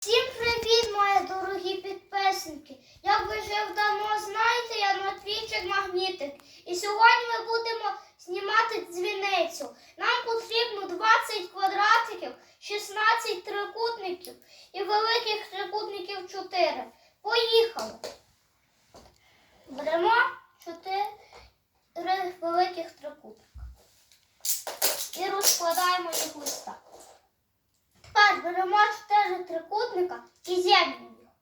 Всім привіт, мої дорогі підписники! Як ви вже давно знаєте, я Матвійчик Магнітик. І сьогодні ми будемо знімати дзвіницю. Нам потрібно 20 квадратиків, 16 трикутників і великих трикутників 4. Поїхали! Беремо 4 великих трикутника і розкладаємо їх ось так. Тепер беремо чотири трикутника і з'єднуємо.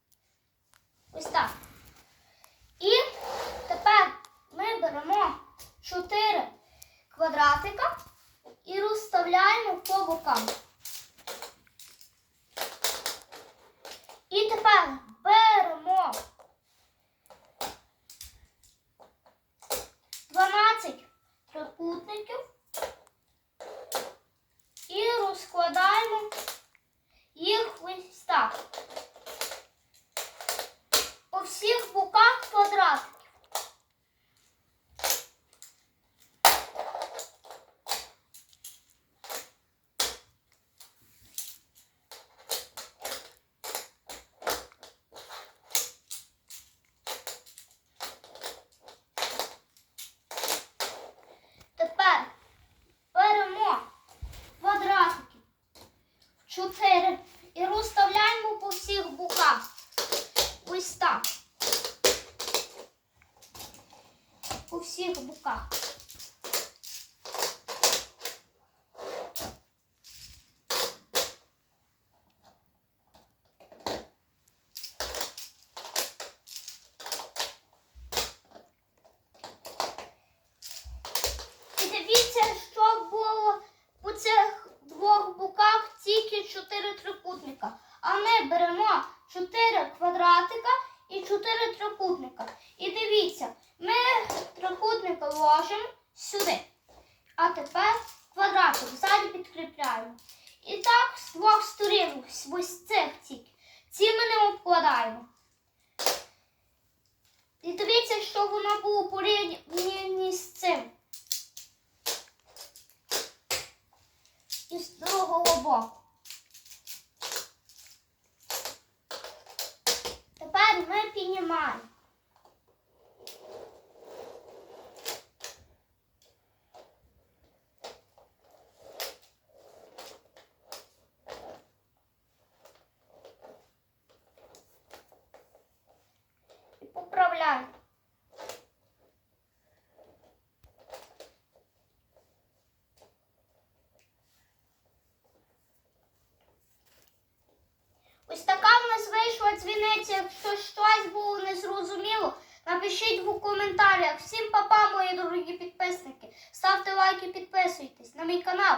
Ось так. І тепер ми беремо чотири квадратика і розставляємо по бокам. І тепер беремо 12 трикутників і розкладаємо їх ось так. По всіх боках квадратиків. Тепер беремо квадратики в 4 і розставляємо по всіх боках. Ось так. По всіх боках. І дивіться, що було по цих двох боках тільки чотири трикутника. А ми беремо чотири квадратика і чотири трикутника. І дивіться, ми трикутника ложимо сюди. А тепер квадратик ззаді підкріпляємо. І так з двох сторін, ось- цих тільки. Ці ми не обкладаємо. І дивіться, що воно було порівняно з цим. І з другого боку. Тепер ми піднімаємо. І поправляємо. Ось така в нас вийшла. Якщо щось було незрозуміло, напишіть в коментарях. Всім папа, мої дорогі підписники. Ставте лайки, підписуйтесь на мій канал.